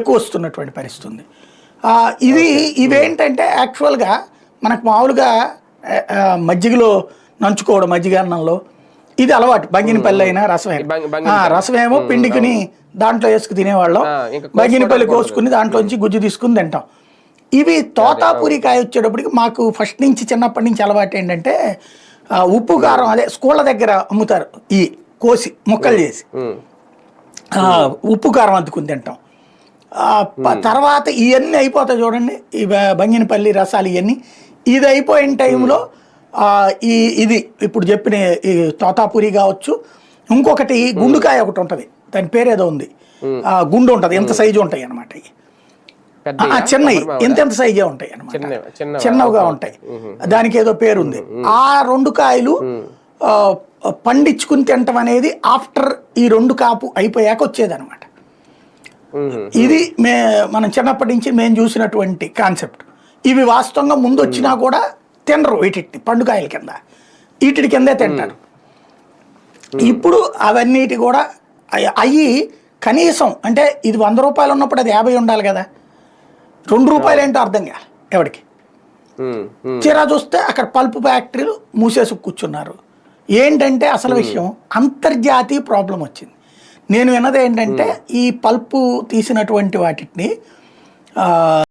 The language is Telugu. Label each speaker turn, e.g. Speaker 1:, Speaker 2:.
Speaker 1: ఎక్కువ వస్తున్నటువంటి పరిస్థితి ఉంది ఇది ఇవేంటంటే యాక్చువల్గా మనకు మామూలుగా మజ్జిగలో నంచుకోవడం మజ్జిగ అన్నంలో ఇది అలవాటు. బంగినపల్లి అయినా. ఆ, రసమేమో పిండికుని దాంట్లో వేసుకు తినేవాళ్ళం. బంగినపల్లి కోసుకుని దాంట్లోంచి గుజ్జు తీసుకుని తింటాం. ఇవి తోతాపూరి కాయ వచ్చేటప్పటికి మాకు ఫస్ట్ నుంచి చిన్నప్పటి నుంచి అలవాటు ఏంటంటే ఉప్పు కారం అదే స్కూళ్ళ దగ్గర అమ్ముతారు. ఈ కోసి ముక్కలు చేసి. ఉప్పు కారం అద్దుకుని తింటాం. తర్వాత ఇవన్నీ అయిపోతాయి చూడండి. ఈ బంగినపల్లి రసాలు ఇవన్నీ ఇది అయిపోయిన టైంలో ఈ ఇది ఇప్పుడు చెప్పిన ఈ తోతాపూరి కావచ్చు. ఇంకొకటి గుండుకాయ ఒకటి ఉంటుంది. దాని పేరు ఏదో ఉంది. ఆ, గుండు ఉంటుంది. ఎంత సైజు ఉంటాయి అనమాట చిన్నవి ఎంత ఎంత సైజే ఉంటాయి అనమాట
Speaker 2: చిన్నవి, చిన్నవా?
Speaker 1: చిన్నవిగా ఉంటాయి. దానికి ఏదో పేరు ఉంది. ఆ రెండు కాయలు పండించుకుని తినటం అనేది ఆఫ్టర్ ఈ రెండు కాపు అయిపోయాక వచ్చేదన్నమాట.
Speaker 2: ఉమ్,
Speaker 1: ఇది మే మనం చిన్నప్పటి నుంచి మేము చూసినటువంటి కాన్సెప్ట్. ఇవి వాస్తవంగా ముందు వచ్చినా కూడా తినరు వీటిని పండుకాయల కింద. వీటి కిందే తింటారు. ఇప్పుడు అవన్నిటి కూడా అయ్యి- కనీసం అంటే ఇది వంద రూపాయలు ఉన్నప్పుడు అది యాభై ఉండాలి కదా. రెండు రూపాయలు ఏంటో అర్థం కాదు ఎవరికి? తీరా చూస్తే అక్కడ పల్ప్ ఫ్యాక్టరీలు మూసేసి కూర్చున్నారు. ఏంటంటే అసలు విషయం అంతర్జాతీయ ప్రాబ్లం వచ్చింది. నేను విన్నది ఏంటంటే ఈ పల్పు తీసినటువంటి వాటిని